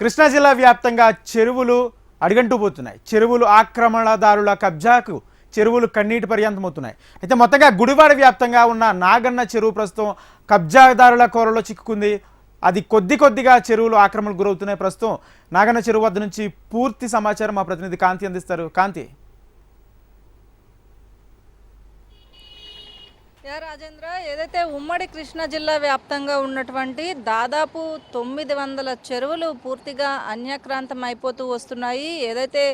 కృష్ణా జిల్లా వ్యాప్తంగా చెరువులు అడుగంటూ పోతున్నాయి. చెరువులు ఆక్రమణదారుల కబ్జాకు చెరువులు కన్నీటి పర్యంతమవుతున్నాయి. అయితే మొత్తంగా గుడివాడ వ్యాప్తంగా ఉన్న నాగన్న చెరువు ప్రస్తుతం కబ్జాదారుల కోరలో చిక్కుకుంది. అది కొద్ది కొద్దిగా చెరువులు ఆక్రమణకు గురవుతున్నాయి. ప్రస్తుతం నాగన్న చెరువు వద్ద నుంచి పూర్తి సమాచారం మా ప్రతినిధి కాంతి అందిస్తారు. కాంతి? యా రాజేంద్ర ఏదైతే ఉమ్మడి కృష్ణా జిల్లా వ్యాప్తంగా ఉన్నటువంటి దాదాపు తొమ్మిది వందల చెరువులు పూర్తిగా అన్యక్రాంతం అయిపోతూ వస్తున్నాయి. ఏదైతే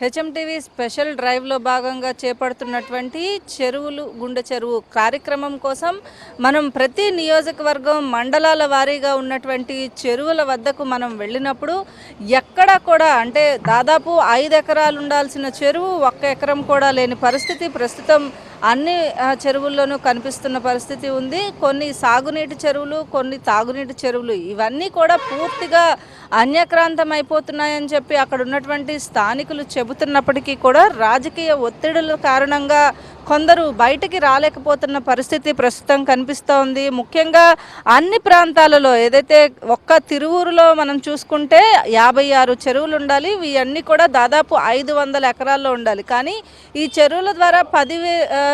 హెచ్ఎంటీవీ స్పెషల్ డ్రైవ్లో భాగంగా చేపడుతున్నటువంటి చెరువులు గుండె చెరువు కార్యక్రమం కోసం మనం ప్రతి నియోజకవర్గం మండలాల వారీగా ఉన్నటువంటి చెరువుల వద్దకు మనం వెళ్ళినప్పుడు ఎక్కడ కూడా అంటే దాదాపు ఐదు ఎకరాలు ఉండాల్సిన చెరువు ఒక్క ఎకరం కూడా లేని పరిస్థితి ప్రస్తుతం అన్ని చెరువుల్లోనూ కనిపిస్తున్న పరిస్థితి ఉంది. కొన్ని సాగునీటి చెరువులు కొన్ని తాగునీటి చెరువులు ఇవన్నీ కూడా పూర్తిగా అన్యక్రాంతం అయిపోతున్నాయని చెప్పి అక్కడ ఉన్నటువంటి స్థానికులు చెబుతున్నప్పటికీ కూడా రాజకీయ ఒత్తిడుల కారణంగా కొందరు బయటికి రాలేకపోతున్న పరిస్థితి ప్రస్తుతం కనిపిస్తోంది. ముఖ్యంగా అన్ని ప్రాంతాలలో ఏదైతే ఒక్క తిరువూరులో మనం చూసుకుంటే యాభై ఆరు చెరువులు ఉండాలి. ఇవన్నీ కూడా దాదాపు ఐదు వందల ఎకరాల్లో ఉండాలి. కానీ ఈ చెరువుల ద్వారా పది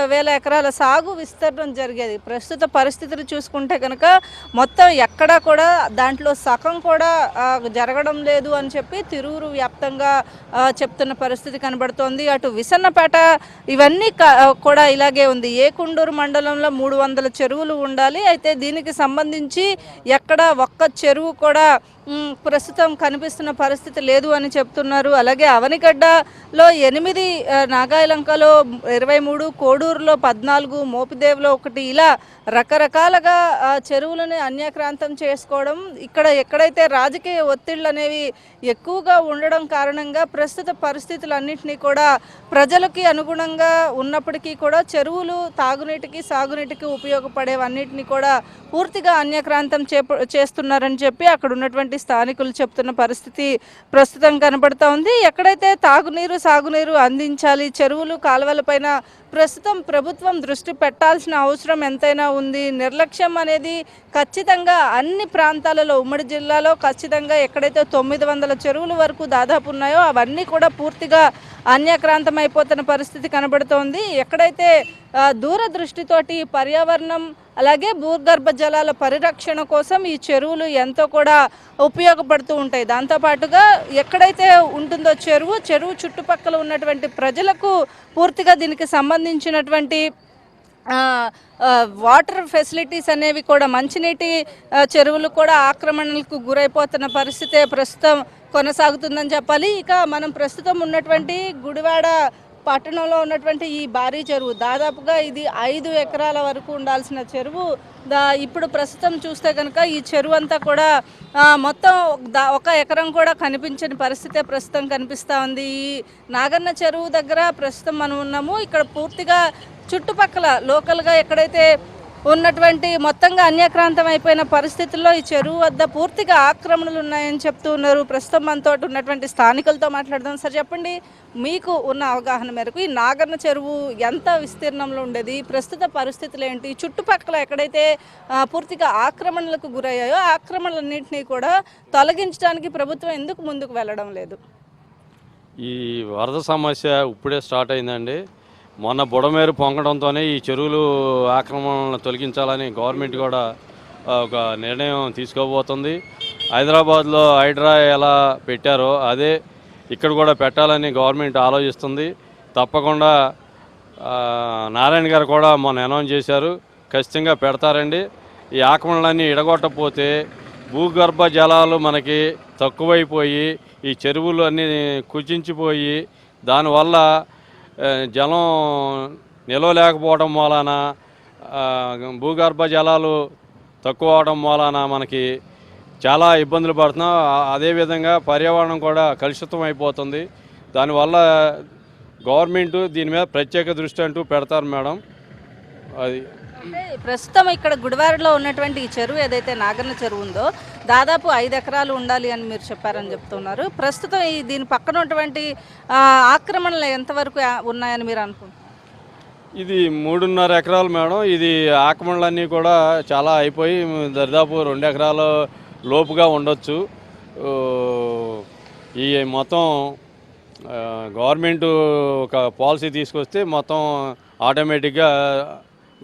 వేల ఎకరాల సాగు విస్తరణం జరిగేది. ప్రస్తుత పరిస్థితులు చూసుకుంటే కనుక మొత్తం ఎక్కడా కూడా దాంట్లో సగం కూడా జరగడం లేదు అని చెప్పి తిరువురు వ్యాప్తంగా చెప్తున్న పరిస్థితి కనబడుతోంది. అటు విసన్నపేట ఇవన్నీ క- కూడా ఇలాగే ఉంది. ఏ కుండూరు మండలంలో మూడు వందల చెరువులు ఉండాలి. అయితే దీనికి సంబంధించి ఎక్కడ ఒక్క చెరువు కూడా ప్రస్తుతం కనిపిస్తున్న పరిస్థితి లేదు అని చెప్తున్నారు. అలాగే అవనిగడ్డలో ఎనిమిది నాగాయలంకలో ఇరవై మూడు కోడూరులో పద్నాలుగు మోపిదేవిలో ఒకటి. ఇలా రకరకాలుగా చెరువులను అన్యక్రాంతం చేసుకోవడం ఇక్కడ ఎక్కడైతే రాజకీయ ఒత్తిళ్ళు అనేవి ఎక్కువగా ఉండడం కారణంగా ప్రస్తుత పరిస్థితులన్నింటినీ కూడా ప్రజలకి అనుగుణంగా ఉన్నప్పటికీ కూడా చెరువులు తాగునీటికి సాగునీటికి ఉపయోగపడేవన్నిటిని కూడా పూర్తిగా అన్యక్రాంతం చేస్తున్నారని చెప్పి అక్కడ ఉన్నటువంటి స్థానికులు చెప్తున్న పరిస్థితి ప్రస్తుతం కనబడుతూ ఉంది. ఎక్కడైతే తాగునీరు సాగునీరు అందించాలి చెరువులు కాలువలపైన ప్రస్తుతం ప్రభుత్వం దృష్టి పెట్టాల్సిన అవసరం ఎంతైనా ఉంది. నిర్లక్ష్యం అనేది ఖచ్చితంగా అన్ని ప్రాంతాలలో ఉమ్మడి జిల్లాలో ఖచ్చితంగా ఎక్కడైతే తొమ్మిది వందల చెరువుల వరకు దాదాపు ఉన్నాయో అవన్నీ కూడా పూర్తిగా అన్యక్రాంతం అయిపోతున్న పరిస్థితి కనబడుతోంది. ఎక్కడైతే దూరదృష్టితోటి పర్యావరణం అలాగే భూగర్భ జలాల పరిరక్షణ కోసం ఈ చెరువులు ఎంతో కూడా ఉపయోగపడుతూ ఉంటాయి. దాంతోపాటుగా ఎక్కడైతే ఉంటుందో చెరువు చెరువు చుట్టుపక్కల ఉన్నటువంటి ప్రజలకు పూర్తిగా దీనికి సంబంధించినటువంటి వాటర్ ఫెసిలిటీస్ అనేవి కూడా మంచినీటి చెరువులు కూడా ఆక్రమణలకు గురైపోతున్న పరిస్థితే ప్రస్తుతం కొనసాగుతుందని చెప్పాలి. ఇక మనం ప్రస్తుతం ఉన్నటువంటి గుడివాడ పట్టణంలో ఉన్నటువంటి ఈ భారీ చెరువు దాదాపుగా ఇది ఐదు ఎకరాల వరకు ఉండాల్సిన చెరువు. దా ఇప్పుడు ప్రస్తుతం చూస్తే కనుక ఈ చెరువు అంతా కూడా మొత్తం ఒక ఎకరం కూడా కనిపించని పరిస్థితే ప్రస్తుతం కనిపిస్తూ ఉంది. ఈ నాగన్న చెరువు దగ్గర ప్రస్తుతం మనం ఉన్నాము. ఇక్కడ పూర్తిగా చుట్టుపక్కల లోకల్గా ఎక్కడైతే ఉన్నటువంటి మొత్తంగా అన్యక్రాంతం అయిపోయిన పరిస్థితుల్లో ఈ చెరువు వద్ద పూర్తిగా ఆక్రమణలు ఉన్నాయని చెప్తూ ఉన్నారు. ప్రస్తుతం మనతో ఉన్నటువంటి స్థానికులతో మాట్లాడదాం. సార్ చెప్పండి మీకు ఉన్న అవగాహన మేరకు ఈ నాగర్న చెరువు ఎంత విస్తీర్ణంలో ఉండేది? ప్రస్తుత పరిస్థితులు ఏంటి? చుట్టుపక్కల ఎక్కడైతే పూర్తిగా ఆక్రమణలకు గురయ్యాయో ఆక్రమణలన్నింటినీ కూడా తొలగించడానికి ప్రభుత్వం ఎందుకు ముందుకు వెళ్ళడం లేదు? ఈ వరద సమస్య ఇప్పుడే స్టార్ట్ అయిందండి. మొన్న బుడమేరు పొంగడంతోనే ఈ చెరువులు ఆక్రమణలను తొలగించాలని గవర్నమెంట్ కూడా ఒక నిర్ణయం తీసుకోబోతుంది. హైదరాబాద్లో హైడ్రా ఎలా పెట్టారో అదే ఇక్కడ కూడా పెట్టాలని గవర్నమెంట్ ఆలోచిస్తుంది. తప్పకుండా నారాయణ గారు కూడా మొన్న అనౌన్స్ చేశారు. ఖచ్చితంగా పెడతారండి. ఈ ఆక్రమణలన్నీ ఇడగొట్టపోతే భూగర్భ జలాలు మనకి తక్కువైపోయి ఈ చెరువులు అన్నీ కుచించిపోయి దానివల్ల జలం నిలవలేకపోవడం వలన భూగర్భ జలాలు తక్కువ అవడం వలన మనకి చాలా ఇబ్బందులు పడుతున్నాం. అదేవిధంగా పర్యావరణం కూడా కలుషితం అయిపోతుంది. దానివల్ల గవర్నమెంట్ దీని మీద ప్రత్యేక దృష్టి అంటూ పెడతారు మేడం. అది. ప్రస్తుతం ఇక్కడ గుడివాడలో ఉన్నటువంటి ఈ చెరువు ఏదైతే నాగన్న చెరువు ఉందో దాదాపు ఐదు ఎకరాలు ఉండాలి అని మీరు చెప్పారని చెప్తున్నారు. ప్రస్తుతం ఈ దీని పక్కన ఉన్నటువంటి ఆక్రమణలు ఎంతవరకు ఉన్నాయని మీరు అనుకుంటున్నారు? ఇది మూడున్నర ఎకరాలు మేడం. ఇది ఆక్రమణలన్నీ కూడా చాలా అయిపోయి దాదాపు రెండు ఎకరాల లోపుగా ఉండొచ్చు. ఈ మొత్తం గవర్నమెంట్ ఒక పాలసీ తీసుకొస్తే మొత్తం ఆటోమేటిక్గా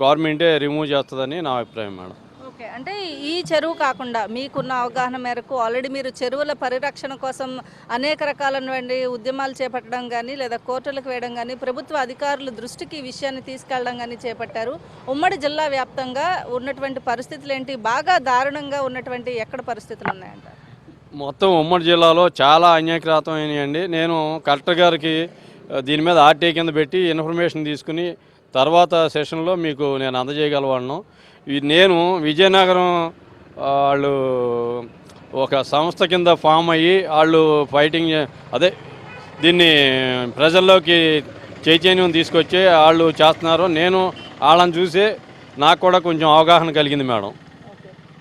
గవర్నమెంటే రిమూవ్ చేస్తుందని నా అభిప్రాయం మేడం. ఓకే. అంటే ఈ చెరువు కాకుండా మీకున్న అవగాహన మేరకు ఆల్రెడీ మీరు చెరువుల పరిరక్షణ కోసం అనేక రకాలైనటువంటి ఉద్యమాలు చేపట్టడం కానీ లేదా కోర్టులకు వేయడం కానీ ప్రభుత్వ అధికారుల దృష్టికి ఈ విషయాన్ని తీసుకెళ్ళడం కానీ చేపట్టారు. ఉమ్మడి జిల్లా వ్యాప్తంగా ఉన్నటువంటి పరిస్థితులు ఏంటి బాగా దారుణంగా ఉన్నటువంటి ఎక్కడ పరిస్థితులు ఉన్నాయంట? మొత్తం ఉమ్మడి జిల్లాలో చాలా అన్యాయక్రాతం అయినాయండి నేను కలెక్టర్ గారికి దీని మీద ఆర్టీ కింద పెట్టి ఇన్ఫర్మేషన్ తీసుకుని తర్వాత సెషన్లో మీకు నేను అందజేయగలవాను నేను విజయనగరం వాళ్ళు ఒక సంస్థ కింద ఫామ్ అయ్యి వాళ్ళు ఫైటింగ్ అదే దీన్ని ప్రజల్లోకి చైతన్యం తీసుకొచ్చి వాళ్ళు చేస్తున్నారు. నేను వాళ్ళని చూసి నాకు కూడా కొంచెం అవగాహన కలిగింది మేడం.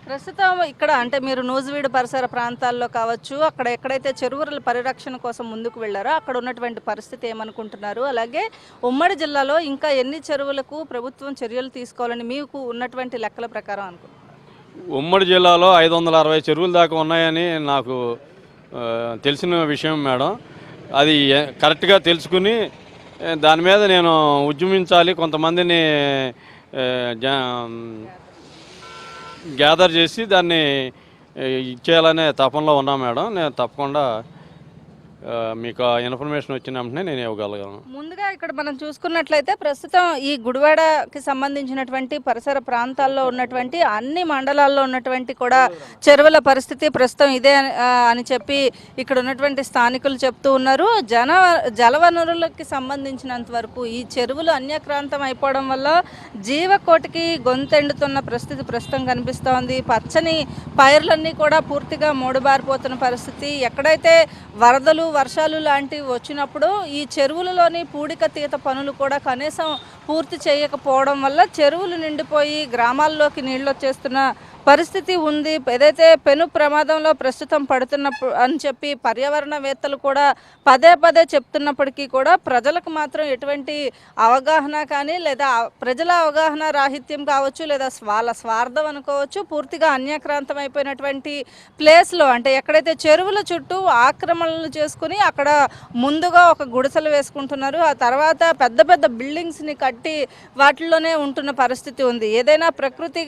ప్రస్తుతం ఇక్కడ అంటే మీరు నూజివీడు పరిసర ప్రాంతాల్లో కావచ్చు అక్కడ ఎక్కడైతే చెరువుల పరిరక్షణ కోసం ముందుకు వెళ్ళారో అక్కడ ఉన్నటువంటి పరిస్థితి ఏమనుకుంటున్నారు? అలాగే ఉమ్మడి జిల్లాలో ఇంకా ఎన్ని చెరువులకు ప్రభుత్వం చర్యలు తీసుకోవాలని మీకు ఉన్నటువంటి లెక్కల ప్రకారం అనుకుంటున్నారు? ఉమ్మడి జిల్లాలో ఐదు వందల అరవై చెరువుల దాకా ఉన్నాయని నాకు తెలిసిన విషయం మేడం. అది కరెక్ట్గా తెలుసుకుని దాని మీద నేను ఉద్యమించాలి. కొంతమందిని గ్యాదర్ చేసి దాన్ని ఇచ్చేయాలనే తపనలో ఉన్నా మేడం. నేను తప్పకుండా మీకు ఆ ఇన్ఫర్మేషన్ వచ్చిన వెంటనే నేను ఇవ్వగలను. ముందుగా ఇక్కడ మనం చూసుకున్నట్లయితే ప్రస్తుతం ఈ గుడివాడకి సంబంధించినటువంటి పరిసర ప్రాంతాల్లో ఉన్నటువంటి అన్ని మండలాల్లో ఉన్నటువంటి కూడా చెరువుల పరిస్థితి ప్రస్తుతం ఇదే అని- చెప్పి ఇక్కడ ఉన్నటువంటి స్థానికులు చెప్తూ ఉన్నారు. జన జలవనరులకి సంబంధించినంత వరకు ఈ చెరువులు అన్యక్రాంతం అయిపోవడం వల్ల జీవకోటికి గొంతెండుతున్న పరిస్థితి ప్రస్తుతం కనిపిస్తోంది. పచ్చని పైర్లన్నీ కూడా పూర్తిగా మూడుబారిపోతున్న పరిస్థితి. ఎక్కడైతే వరదలు వర్షాలు లాంటివి వచ్చినప్పుడు ఈ చెరువులలోని పూడిక తీత పనులు కూడా కనీసం పూర్తి చేయకపోవడం వల్ల చెరువులు నిండిపోయి గ్రామాల్లోకి నీళ్ళు వచ్చేస్తున్న పరిస్థితి ఉంది. ఏదైతే పెను ప్రమాదంలో ప్రస్తుతం పడుతున్నప్పుడు అని చెప్పి పర్యావరణవేత్తలు కూడా పదే పదే చెప్తున్నప్పటికీ కూడా ప్రజలకు మాత్రం ఎటువంటి అవగాహన కానీ లేదా ప్రజల అవగాహన రాహిత్యం కావచ్చు లేదా వాళ్ళ స్వార్థం అనుకోవచ్చు పూర్తిగా అన్యక్రాంతం అయిపోయినటువంటి ప్లేస్లో అంటే ఎక్కడైతే చెరువుల చుట్టూ ఆక్రమణలు చేసుకుని అక్కడ ముందుగా ఒక గుడిసెలు వేసుకుంటున్నారు ఆ తర్వాత పెద్ద పెద్ద బిల్డింగ్స్ని కట్టి వాటిల్లోనే ఉంటున్న పరిస్థితి ఉంది. ఏదైనా ప్రకృతి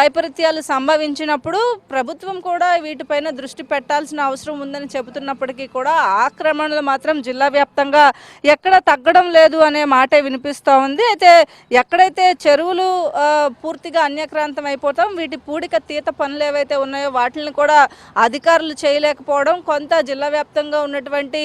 వైపరీత్యాలు సంభవించినప్పుడు ప్రభుత్వం కూడా వీటిపైన దృష్టి పెట్టాల్సిన అవసరం ఉందని చెబుతున్నప్పటికీ కూడా ఆక్రమణలు మాత్రం జిల్లా వ్యాప్తంగా ఎక్కడ తగ్గడం లేదు అనే మాటే వినిపిస్తూ ఉంది. అయితే ఎక్కడైతే చెరువులు పూర్తిగా అన్యక్రాంతం అయిపోతాం వీటి పూడిక తీత పనులు ఏవైతే ఉన్నాయో వాటిని కూడా అధికారులు చేయలేకపోవడం కొంత జిల్లా వ్యాప్తంగా ఉన్నటువంటి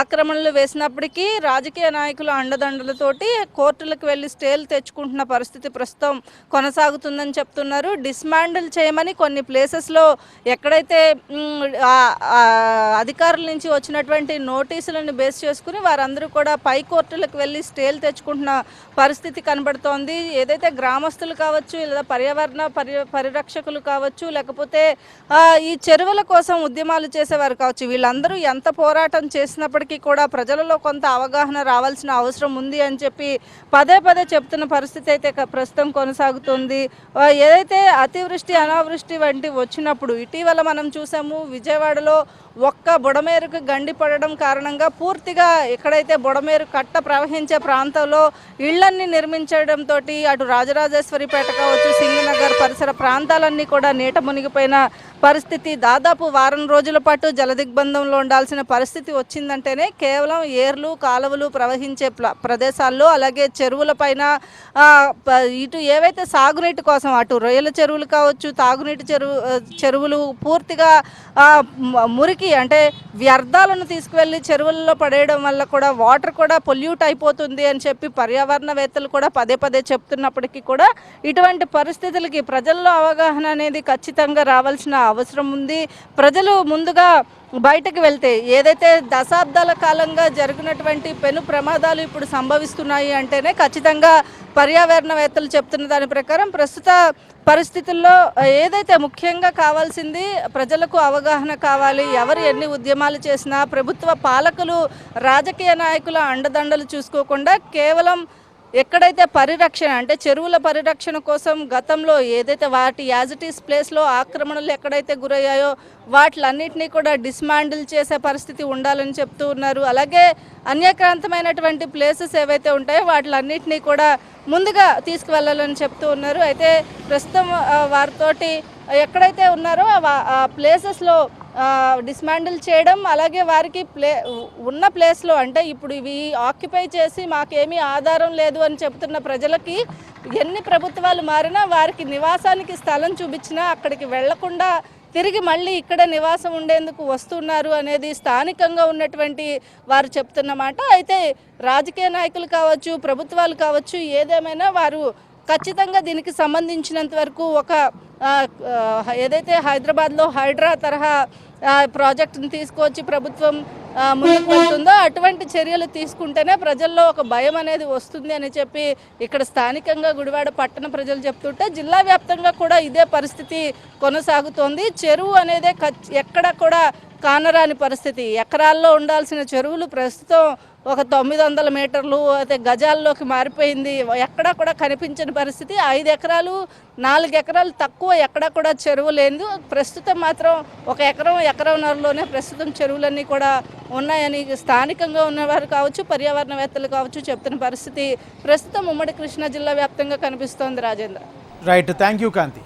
ఆక్రమణలు వేసినప్పటికీ రాజకీయ నాయకుల అండదండలతోటి కోర్టులకు వెళ్ళి స్టేలు తెచ్చుకుంటున్న పరిస్థితి ప్రస్తుతం కొనసాగుతుందని చెప్తున్నారు. డిస్మాండిల్ చేయమని కొన్ని ప్లేసెస్లో ఎక్కడైతే అధికారుల నుంచి వచ్చినటువంటి నోటీసులను బేస్ చేసుకుని వారందరూ కూడా పై కోర్టులకు వెళ్ళి స్టేలు తెచ్చుకుంటున్న పరిస్థితి కనబడుతోంది. ఏదైతే గ్రామస్తులు కావచ్చు లేదా పర్యావరణ పరి పరిరక్షకులు కావచ్చు లేకపోతే ఈ చెరువుల కోసం ఉద్యమాలు చేసేవారు కావచ్చు వీళ్ళందరూ ఎంత పోరాటం చేసినప్పటికీ కూడా ప్రజలలో కొంత అవగాహన రావాల్సిన అవసరం ఉంది అని చెప్పి పదే పదే చెప్తున్న పరిస్థితి అయితే ప్రస్తుతం కొనసాగుతుంది. ఏదైతే అతివృష్టి అనావృష్టి వంటి వచ్చినప్పుడు ఇటీవల మనం చూసాము విజయవాడలో ఒక్క బుడమేరుకు గండి పడడం కారణంగా పూర్తిగా ఎక్కడైతే బుడమేరు కట్ట ప్రవహించే ప్రాంతంలో ఇళ్ళన్నీ నిర్మించడంతో అటు రాజరాజేశ్వరిపేట కావచ్చు సింగనగర్ పరిసర ప్రాంతాలన్నీ కూడా నీట మునిగిపోయిన పరిస్థితి దాదాపు వారం రోజుల పాటు జలదిగ్బంధంలో ఉండాల్సిన పరిస్థితి వచ్చిందంటేనే కేవలం ఏర్లు కాలువలు ప్రవహించే ప్ల- ప్రదేశాల్లో అలాగే చెరువుల పైన ఇటు ఏవైతే సాగునీటి కోసం అటు రొయ్యల చెరువులు కావచ్చు తాగునీటి చెరువు చెరువులు పూర్తిగా మురికి అంటే వ్యర్థాలను తీసుకువెళ్ళి చెరువుల్లో పడేయడం వల్ల కూడా వాటర్ కూడా పొల్యూట్ అయిపోతుంది అని చెప్పి పర్యావరణవేత్తలు కూడా పదే పదే చెప్తున్నప్పటికీ కూడా ఇటువంటి పరిస్థితులకి ప్రజల్లో అవగాహన అనేది ఖచ్చితంగా రావాల్సిన అవసరం ఉంది. ప్రజలు ముందుగా బయటకు వెళ్తే ఏదైతే దశాబ్దాల కాలంగా జరిగినటువంటి పెను ప్రమాదాలు ఇప్పుడు సంభవిస్తున్నాయి అంటేనే ఖచ్చితంగా పర్యావరణవేత్తలు చెప్తున్న దాని ప్రకారం ప్రస్తుత పరిస్థితుల్లో ఏదైతే ముఖ్యంగా కావాల్సింది ప్రజలకు అవగాహన కావాలి ఎవరు ఎన్ని ఉద్యమాలు చేసినా ప్రభుత్వ పాలకులు రాజకీయ నాయకుల అండదండలు చూసుకోకుండా కేవలం ఎక్కడైతే పరిరక్షణ అంటే చెరువుల పరిరక్షణ కోసం గతంలో ఏదైతే వాటి యాజిటీస్ ప్లేస్లో ఆక్రమణలు ఎక్కడైతే గురయ్యాయో వాటిలన్నింటినీ కూడా డిస్మాండిల్ చేసే పరిస్థితి ఉండాలని చెప్తూ ఉన్నారు. అలాగే అన్యక్రాంతమైనటువంటి ప్లేసెస్ ఏవైతే ఉంటాయో వాటిలన్నింటినీ కూడా ముందుగా తీసుకువెళ్ళాలని చెప్తూ ఉన్నారు. అయితే ప్రస్తుతం వారితోటి ఎక్కడైతే ఉన్నారో ఆ ప్లేసెస్లో డిస్మాండిల్ చేయడం అలాగే వారికి ప్లే ఉన్న ప్లేస్లో అంటే ఇప్పుడు ఇవి ఆక్యుపై చేసి మాకేమీ ఆధారం లేదు అని చెప్తున్న ప్రజలకి ఎన్ని ప్రభుత్వాలు మారినా వారికి నివాసానికి స్థలం చూపించినా అక్కడికి వెళ్ళకుండా తిరిగి మళ్ళీ ఇక్కడ నివాసం ఉండేందుకు వస్తున్నారు అనేది స్థానికంగా ఉన్నటువంటి వారు చెప్తున్నమాట అయితే రాజకీయ నాయకులు కావచ్చు ప్రభుత్వాలు కావచ్చు ఏదేమైనా వారు ఖచ్చితంగా దీనికి సంబంధించినంత వరకు ఒక ఏదైతే హైదరాబాద్లో హైడ్రా తరహా ప్రాజెక్టును తీసుకొచ్చి ప్రభుత్వం ముందుకు వెళ్తుందో అటువంటి చర్యలు తీసుకుంటేనే ప్రజల్లో ఒక భయం అనేది వస్తుంది అని చెప్పి ఇక్కడ స్థానికంగా గుడివాడ పట్టణ ప్రజలు చెప్తుంటే జిల్లా వ్యాప్తంగా కూడా ఇదే పరిస్థితి కొనసాగుతోంది. చెరువు అనేది ఎక్కడ కూడా కానరాని పరిస్థితి. ఎకరాల్లో ఉండాల్సిన చెరువులు ప్రస్తుతం ఒక తొమ్మిది వందల మీటర్లు అయితే గజాల్లోకి మారిపోయింది. ఎక్కడా కూడా కనిపించని పరిస్థితి. ఐదు ఎకరాలు నాలుగు ఎకరాలు తక్కువ ఎక్కడా కూడా చెరువు లేదు ప్రస్తుతం మాత్రం ఒక ఎకరం ఎకరంన్నరలోనే ప్రస్తుతం చెరువులన్నీ కూడా ఉన్నాయని స్థానికంగా ఉన్నవారు కావచ్చు పర్యావరణవేత్తలు కావచ్చు చెప్తున్న పరిస్థితి ప్రస్తుతం ఉమ్మడి కృష్ణా జిల్లా వ్యాప్తంగా కనిపిస్తోంది Rajendra. Right thank you Kanthi